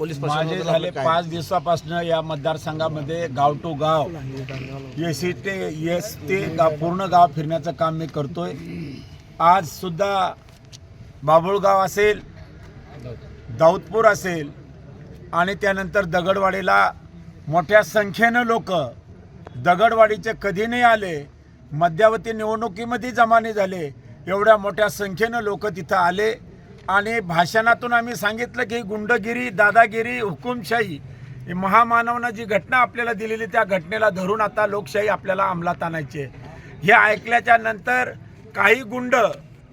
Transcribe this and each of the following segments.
Police माझे झाले? पाच दिवसापासून या मतदारसंघामध्ये गाव टू गाव. एस ते एस ते गाव पूर्ण गाव फिरण्याचं काम मी करतोय. आज सुद्धा बाबुळगाव असेल दाऊदपूर असेल आणि त्यानंतर दगडवाडीला मोठ्या संख्येनं लोक दगडवाडीचे कधी नाही आले मध्यावधी निवडणुकीमध्ये जमा नाही झाले एवढ्या मोठ्या संख्येनं लोक तिथं आले. आणि भाषणातून आम्ही सांगितलं की गुंडगिरी दादागिरी हुकुमशाही ही महामानवनं जी घटना आपल्याला दिलेली त्या घटनेला धरून आता लोकशाही आपल्याला अंमलात आणायची आहे. हे ऐकल्याच्या नंतर काही गुंड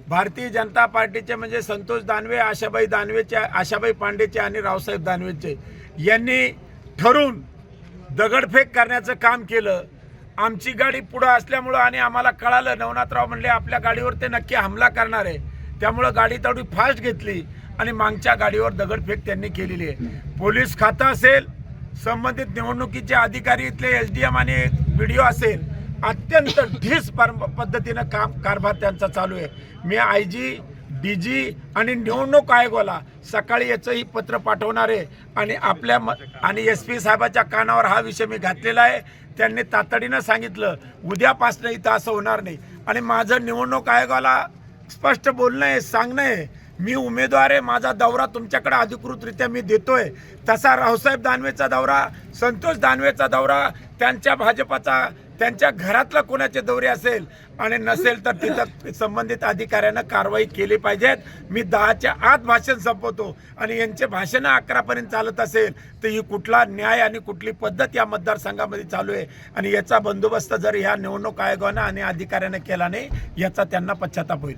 भारतीय जनता पार्टीचे म्हणजे संतोष दानवे आशाबाई दानवेचे आशाबाई पांडेचे आणि रावसाहेब दानवेचे यांनी ठरून दगडफेक करण्याचं काम केलं. आमची गाडी पुढं असल्यामुळं आणि आम्हाला कळालं नवनाथराव म्हणले आपल्या गाडीवर ते नक्की हमला करणार आहे. त्यामुळं गाडी तेवढी फास्ट घेतली आणि मागच्या गाडीवर दगडफेक त्यांनी केलेली आहे. पोलीस खातं असेल संबंधित निवडणुकीचे अधिकारी इथले एस डी एम आणि व्हिडिओ असेल अत्यंत ढीस पद्धतीनं काम कारभार त्यांचा चालू आहे. मी आय जी डी जी आणि निवडणूक आयोगाला सकाळी याचंही पत्र पाठवणार आहे आणि आपल्या म आणि एस पी साहेबाच्या कानावर हा विषय मी घातलेला आहे. त्यांनी तातडीनं सांगितलं उद्यापासनं इथं असं होणार नाही. आणि माझं निवडणूक आयोगाला स्पष्ट बोलणं आहे सांगणं आहे. मी उमेदवार आहे माझा दौरा तुमच्याकडे अधिकृतरित्या मी देतोय. तसा रावसाहेब दानवेचा दौरा संतोष दानवेचा दौरा त्यांच्या भाजपाचा त्यांच्या घरातला कोणाचे दौरे असेल आणि नसेल तर तिथं संबंधित अधिकाऱ्यानं कारवाई केली पाहिजेत. मी दहाच्या आत भाषण संपवतो आणि यांचे भाषणं अकरापर्यंत चालत असेल तर ही कुठला न्याय आणि कुठली पद्धत या मतदारसंघामध्ये चालू आहे? आणि याचा बंदोबस्त जर ह्या निवडणूक आयोगानं आणि अधिकाऱ्यानं केला नाही याचा त्यांना पश्चाताप होईल.